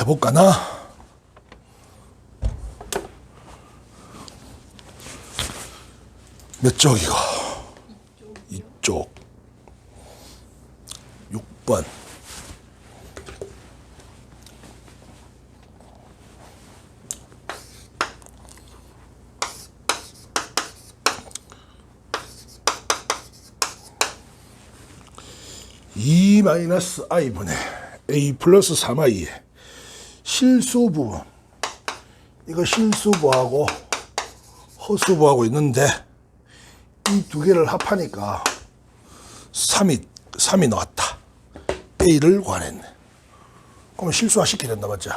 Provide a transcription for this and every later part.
해볼까나? 몇 쪽이고? 이쪽. 6번. 이 마이너스 i분의 a 플러스 3i의 실수부 이거 실수부하고 허수부하고 있는데 이 두 개를 합하니까 3이 3이 나왔다. a를 구하랬네. 그러면 실수화 시켜야 된다 맞죠?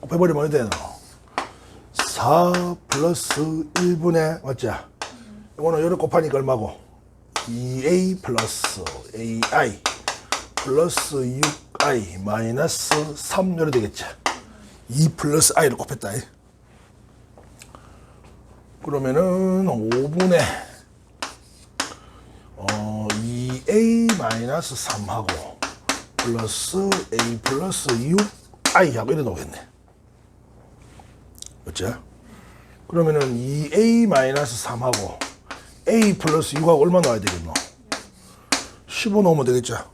곱해버리면 어디 되노? 4 플러스 1분의 맞죠? 이거는 요렇게 곱하니까 얼마고? 2a 플러스 ai 플러스 6i 마이너스 3 요래 되겠죠? 2 플러스 i를 곱했다. 그러면은 5분의 어, 2a 마이너스 3하고 플러스 a 플러스 6i하고 이래 나오겠네. 맞죠? 그러면은 2a 마이너스 3하고 a 플러스 6하고 얼마 나와야 되겠노? 15 넣으면 되겠죠?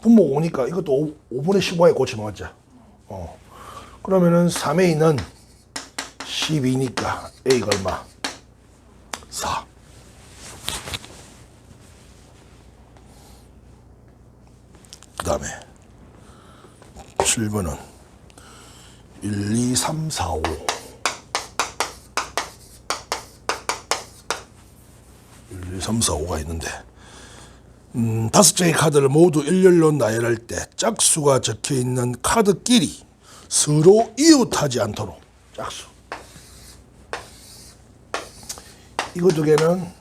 분모 5니까 이것도 5, 분의 15에 고치면 맞죠? 어. 그러면은 3a는 12니까 a가 얼마? 4. 그 다음에 7번은 1, 2, 3, 4, 5 1, 2, 3, 4, 5가 있는데 음, 다섯 장의 카드를 모두 일렬로 나열할 때 짝수가 적혀 있는 카드끼리 서로 이웃하지 않도록. 짝수. 이거 두 개는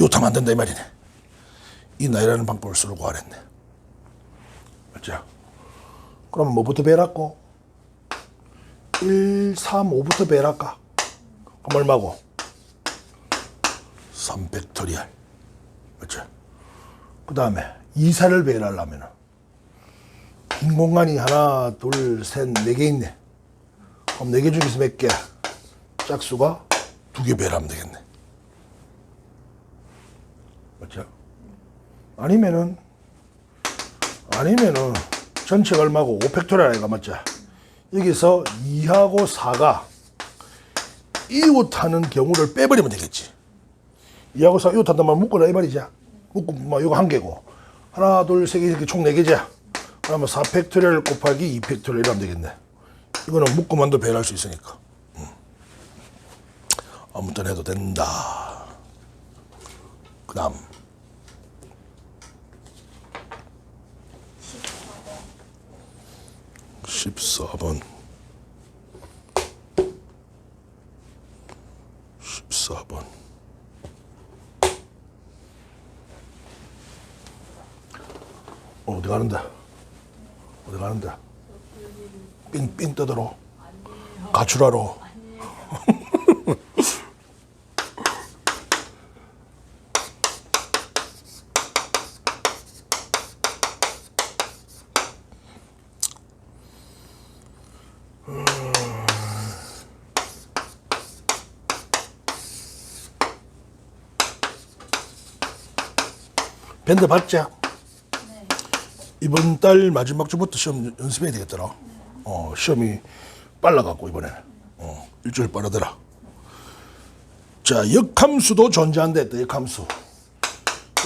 이웃하면 안 된다 이 말이네. 이 나열하는 방법을 서로 구하랬네. 맞죠? 그럼 뭐부터 배랍고? 1, 3, 5부터 배랍까? 그럼 얼마고? 3팩토리얼 맞죠? 그 다음에 이사를 배열하려면 빈 공간이 하나, 둘, 셋, 네 개 있네. 그럼 네 개 중에서 몇 개? 짝수가 두 개 배열하면 되겠네. 맞죠? 아니면은, 아니면은, 전체가 얼마고 5팩토리얼 아이가 맞죠? 여기서 2하고 4가 이웃하는 경우를 빼버리면 되겠지. 2하고 4 이웃한단 말 묶어라 이 말이죠. 묶고 뭐 이거 한 개고 하나 둘 세 개 이렇게 총 네 개죠. 그러면 4팩토리얼 곱하기 2팩토리얼 이러면 되겠네. 이거는 묶고만도 배열할 수 있으니까. 음. 아무튼 해도 된다. 그 다음 14번 14번 어, 어디 가는데? 가는데? 삥삥 떠들어. 가출하러. 밴드 받자. 이번 달 마지막 주부터 시험 연습해야 되겠더라. 어, 시험이 빨라갖고 이번에 어, 일주일 빠르더라. 자, 역함수도 존재한다. 역함수.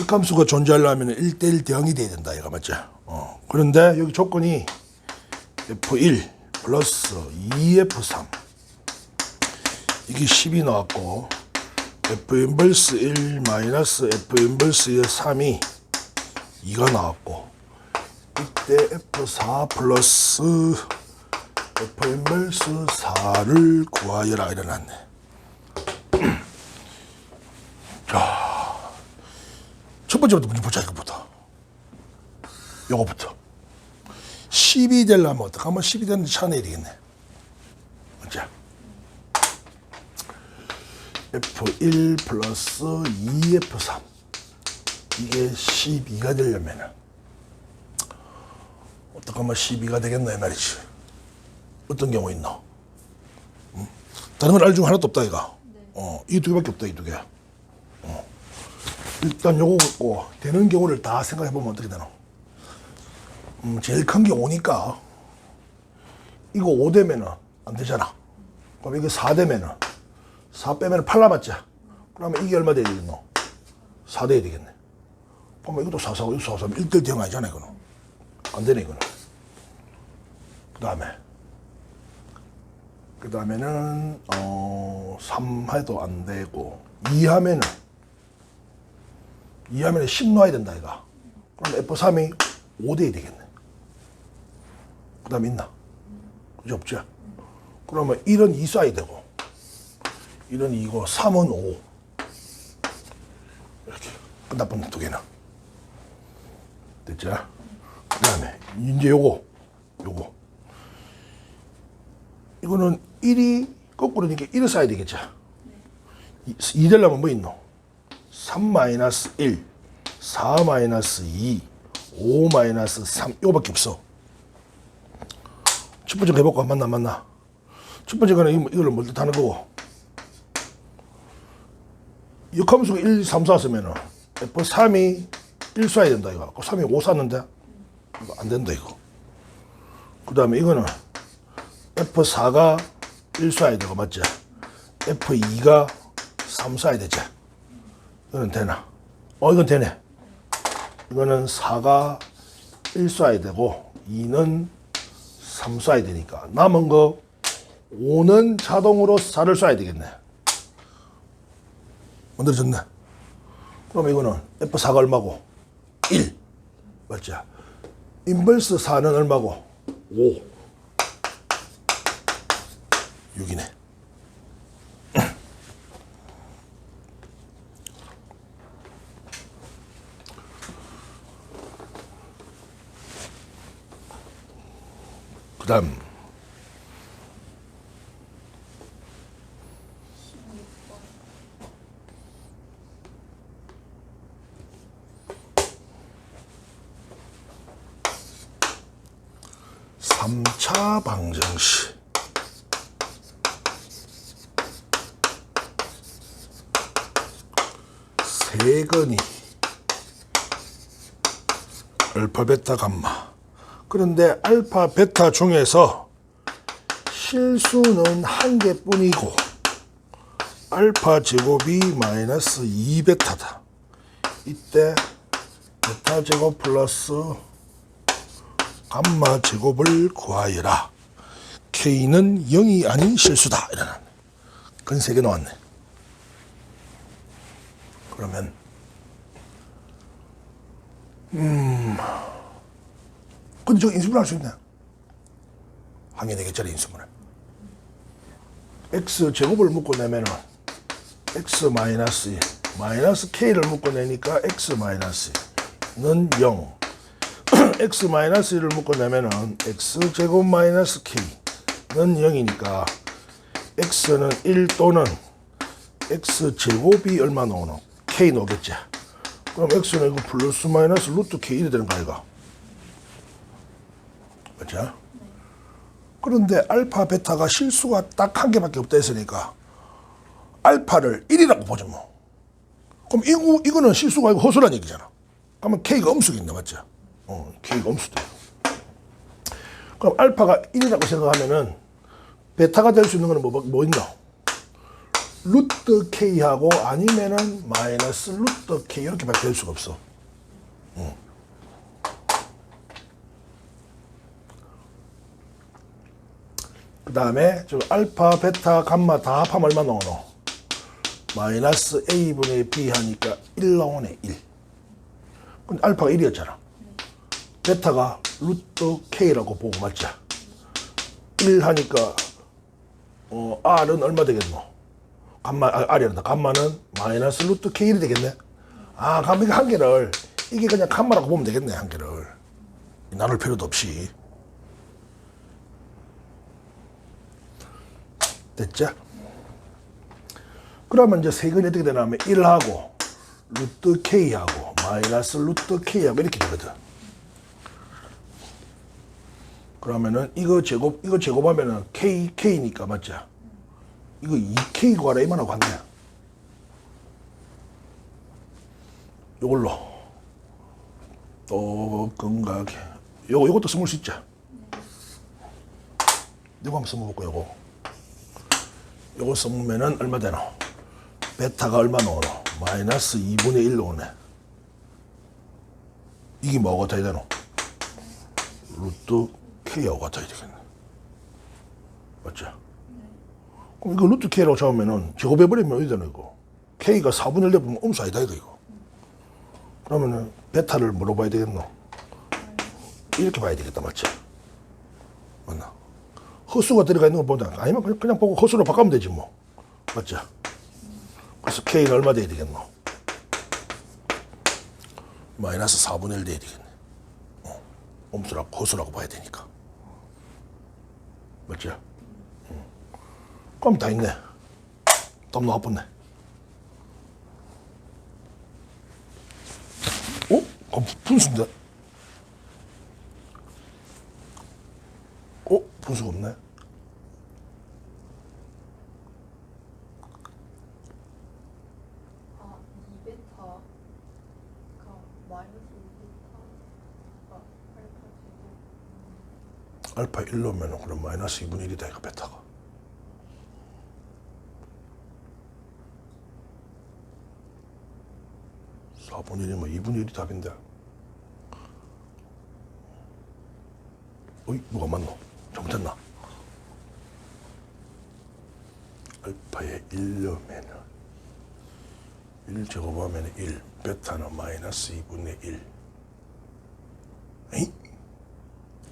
역함수가 존재하려면 1대1 대응이 돼야 된다. 이거 맞죠? 어. 그런데 여기 조건이 F1 플러스 2F3 이게 10이 나왔고 F 인버스 1 마이너스 F 인버스의 3이 2가 나왔고 이때 F4 플러스 F 인버스 4를 구하여라 이래놨네. 자, 첫 번째부터 문제 보자 이거부터. 요거부터. 10이 되려면 어떡 하면 10이 되는데 차내야 되겠네. 자, F1 플러스 2F3 이게 12가 되려면은 어떻게 하면 12가 되겠나 이 말이지. 어떤 경우 있나? 음? 다른 건 알중 하나도 없다 이가. 어, 이 두 개밖에 없다 이 두 개. 어. 일단 요거 갖고 되는 경우를 다 생각해 보면 어떻게 되나? 음, 제일 큰 게 5니까 이거 5 되면은 안 되잖아. 그럼 이거 4 되면은 4 빼면 8 남았자. 그러면 이게 얼마 돼야 되겠노? 4 돼야 되겠네. 보면 이것도 4, 4, 이것도 4, 3, 1대1 대응 아니잖아, 이거는. 안 되네, 이거는. 그 다음에. 그 다음에는, 어, 3 해도 안 되고, 2 하면은, 2 하면은 10 넣어야 된다, 이거. 그럼 F3이 5 돼야 되겠네. 그 다음에 있나? 그지 없지? 그러면 1은 2 써야 되고, 1은 2고, 3은 5. 이렇게. 끝나쁜 두 개는. 됐죠? 그 다음에, 이제 요거, 요거. 이거는 1이 거꾸로니까 1을 써야 되겠죠? 2 되려면 뭐 있노? 3 마이너스 1, 4 마이너스 2, 5 마이너스 3, 이거밖에 없어. 첫 번째 거 해볼까? 맞나, 맞나? 첫 번째 거는 이- 이걸로 뭘 뜻하는 거고. 역함수가 1, 3, 4 쓰면은 F3이 1 써야 된다, 이거. 그 3이 5 쐈는데? 이거 안 된다, 이거. 그 다음에 이거는 F4가 1 쏴야 되고, 맞지? F2가 3 쏴야 되지? 이거는 되나? 어, 이건 되네. 이거는 4가 1 쏴야 되고, 2는 3 쏴야 되니까. 남은 거 5는 자동으로 4를 쏴야 되겠네. 만들어졌네. 그럼 이거는 F4가 얼마고? 1. 맞지? 인버스 4는 얼마고? 5. 6이네. 그 다음. 삼차 방정식. 세건이 알파, 베타, 감마. 그런데 알파, 베타 중에서 실수는 한 개뿐이고 알파 제곱이 마이너스 2베타다. 이때 베타 제곱 플러스 감마 제곱을 구하여라. K는 0이 아닌 실수다. 이러는. 개 나왔네. 그러면 음 근데 저 인수분해 할 수 있나? 한 개, 네 개짜리 인수분해. x 제곱을 묶어내면은 x 마이너스 2, 마이너스 k를 묶어내니까 x 마이너스는 0. x 마이너스 1을 묶어내면은 x 제곱 마이너스 k는 0이니까 x는 1 또는 x 제곱이 얼마 나오노? K 나오겠지. 그럼 x는 이거 플러스 마이너스 루트 k 이래 되는 거 아이가? 맞죠? 그런데 알파, 베타가 실수가 딱 한 개밖에 없다 했으니까 알파를 1이라고 보죠 뭐. 그럼 이거, 이거는 실수가 아니고 허수란 얘기잖아. 그러면 K가 음수겠네, 맞죠? 어, K가 음수돼. 그럼 알파가 1이라고 생각하면은 베타가 될 수 있는 거는 뭐, 뭐 있나? 루트 K하고 아니면은 마이너스 루트 K 이렇게밖에 될 수가 없어. 그 다음에 저 알파, 베타, 감마 다 합하면 얼마 나오노? 마이너스 A분의 B 하니까 1 나오네, 1. 근데 알파가 1이었잖아. 베타가 루트 K라고 보고 맞자. 1 하니까 어, R은 얼마 되겠노? 감마, 아, R이란다. 감마는 마이너스 루트 K1이 되겠네. 아, 그럼 이거 한 개를, 이게 그냥 감마라고 보면 되겠네, 한 개를. 나눌 필요도 없이. 됐죠? 그러면 이제 세근이 어떻게 되냐면 1하고 루트 K하고 마이너스 루트 K하고 이렇게 되거든. 그러면은 이거 제곱 이거 제곱하면은 k k니까 맞죠? 이거 2k 구하라 이 말하고 같네. 요걸로 또 건강하게 요거 요것도 써볼 수 있죠? 요거 한번 써볼까 요거 요거 써보면은 얼마 되노? 베타가 얼마 나오노? 마이너스 2분의 1 나오네. 이게 뭐가 돼야 되노? 루트 K하고 같아야 되겠네. 맞죠? 그럼 이거 루트 K라고 잡으면은 제곱해버리면 어디 되노, 이거? K가 4분의 1 되면 음수 아니다, 이거. 그러면은 베타를 뭐로 봐야 되겠노? 이렇게 봐야 되겠다, 맞지? 맞나? 허수가 들어가 있는 거 보다. 아니면 그냥, 그냥 보고 허수로 바꾸면 되지, 뭐. 맞죠? 그래서 K는 얼마 돼야 되겠노? 마이너스 4분의 1 돼야 되겠네. 어. 옴수라고, 허수라고 봐야 되니까. 맞죠? 응. 그럼 다 있네. 너무 나쁘네. 어? 그럼 분수인데? 어? 분수가 없네? 아, 2베타가 마이너스 2베타가 알파 제곱 알파 1로면 그럼 마이너스 2분의 1이다 이거 베타가 사분의 1이면 2분의 1이 답인데. 어이 누가 맞노? 잘못했나? 알파에 1로면 1 제곱하면 1 베타는 마이너스 2분의 1 에이?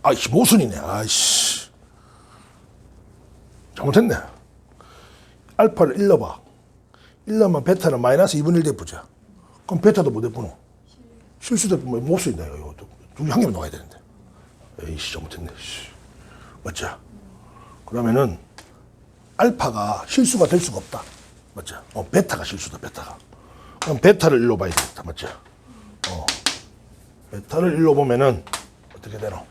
아이씨 모순이네. 아이씨. 잘못했네. 알파를 1 넣어봐. 1 넣으면 베타는 마이너스 2분의 1 대부자 그럼 베타도 못 대부노? 실수 대부면 모순이다 이거 둘이 한 개만 나와야 되는데. 에이씨 잘못했네 씨. 맞죠 그러면은 알파가 실수가 될 수가 없다. 맞죠 어 베타가 실수다 베타가. 그럼 베타를 1로 봐야 되겠다 맞죠 어. 베타를 1로 보면은 어떻게 되노?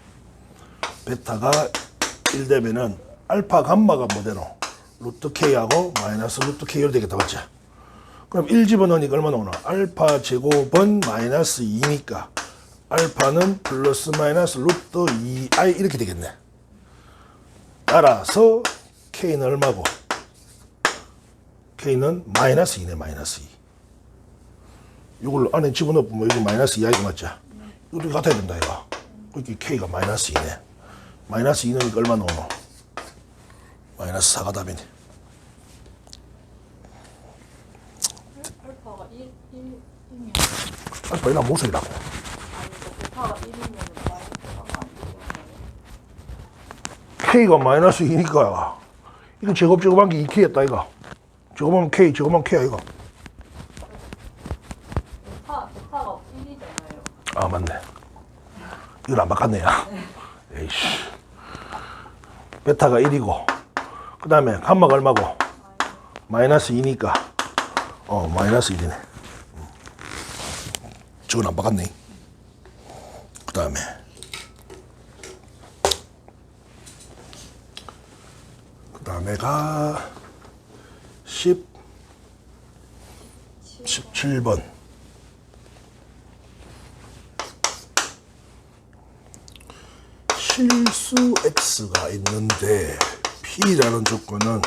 베타가 1 되면은 알파 감마가 뭐 되노? 루트 K하고 마이너스 루트 K로 되겠다, 맞지? 그럼 1 집어넣으니까 얼마 나오나? 알파 제곱은 마이너스 2니까 알파는 플러스 마이너스 루트 2i 이렇게 되겠네. 따라서 K는 얼마고? K는 마이너스 2네, 마이너스 2. 이걸 안에 집어넣으면 여기 마이너스 2i가 맞죠? 이것도 같아야 된다, 이거. 그렇게 K가 마이너스 2네. 마이너스 2넣으니까 얼마 나오노? 마이너스 4가 답이네. 알파가 1, 1이면 알파 이나 모순이라고. 아니 그 베타가 1이면 마이너스가 안 되잖아요 K가 마이너스 2니까 이거 제곱 제곱한 게 2K였다 이거. 제곱하면 K, 제곱하면 K야 이거. 베타, 베타가 1이잖아요 아 맞네. 이건 안 바꿨네 야. 에이씨. 베타가 1이고 그 다음에 감마가 얼마고? 마이너스 2니까 어 마이너스 1이네. 저건 안 바꿨네. 그 다음에. 그 다음에가 10 17번. 실수 x가 있는데 p라는 조건은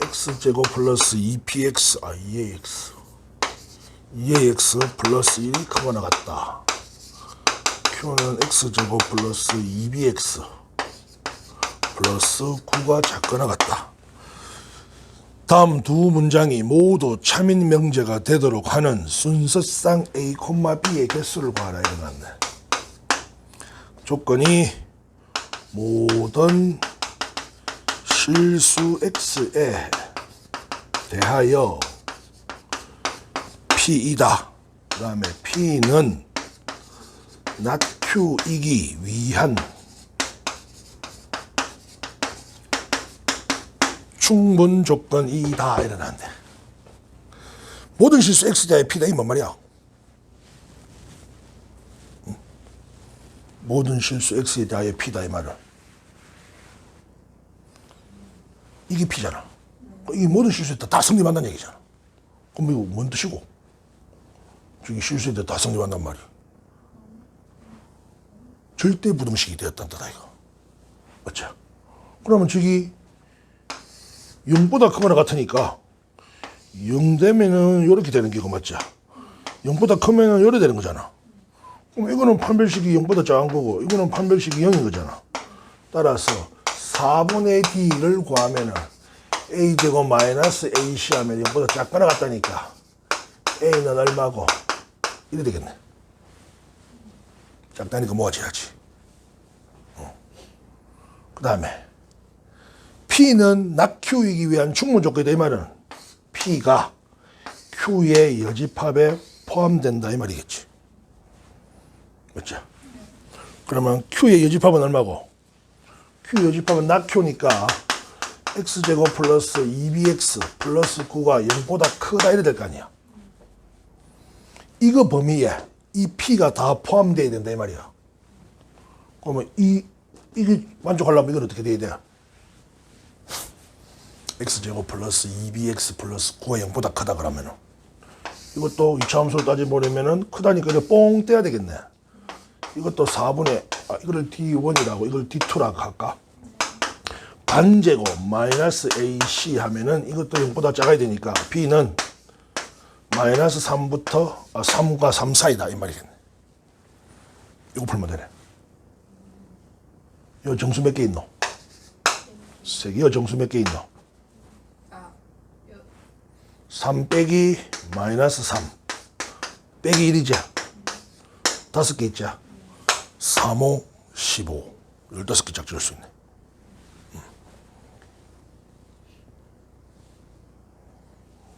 x제곱 플러스 2px 아 2ax 2ax 플러스 1이 크거나 같다. Q는 x제곱 플러스 2bx 플러스 9가 작거나 같다. 다음 두 문장이 모두 차민 명제가 되도록 하는 순서상 a, b의 개수를 구하라 이러놨네. 조건이 모든 실수 x에 대하여 p이다. 그 다음에 p는 q이기 위한 충분 조건이다 이러는데 모든 실수 대하여 p다 이 뭔 말이야? 모든 실수 x에 대하여 p다 이 말은 이게 p잖아. 이 모든 실수에 다, 다 성립한다는 얘기잖아. 그럼 이거 뭔 뜻이고? 저기 대해 다 성립한단 말이야. 절대 부등식이 되었다는 뜻다 이거. 맞죠? 그러면 저기 0보다 크거나 같으니까 0 되면은 이렇게 되는 게고 맞죠? 0보다 크면은 이렇게 되는 거잖아. 그럼 이거는 판별식이 0보다 작은 거고 이거는 판별식이 0인 거잖아. 따라서 4분의 d를 구하면은 a제곱 마이너스 ac 하면 0보다 작거나 같다니까 a는 얼마고 이래 되겠네. 작다니까 모아져야지. 그 다음에 P는 낙 Q이기 위한 충분 조건이다 이 말은 P가 Q의 여집합에 포함된다 이 말이겠지. 맞죠? 그러면 Q의 여집합은 얼마고? Q 여집합은 낙 Q니까 X제곱 플러스 2BX 플러스 9가 0보다 크다 이래 될 거 아니야. 이거 범위에 이 P가 다 포함되어야 된다 이 말이야. 그러면 이 이게 만족하려면 이건 어떻게 돼야 돼? x제곱 플러스 2bx 플러스 9가 0보다 크다 그러면은 이것도 이차함수로 따져보려면은 크다니까 이제 뽕 떼야 되겠네. 이것도 4분의 아, 이거를 d1이라고 이걸 d2라고 할까? 반제곱 마이너스 ac 하면은 이것도 0보다 작아야 되니까 b는 마이너스 3부터 아, 3과 3 사이다 이 말이겠네. 이거 풀면 되네. 요 정수 몇 개 있노? 세 개. 요 정수 몇 개 있노? 아, 요, 3 빼기 마이너스 3 빼기 1이죠. 다섯 개 있죠. 3, 5, 15. 15개 짝지을 수 있네.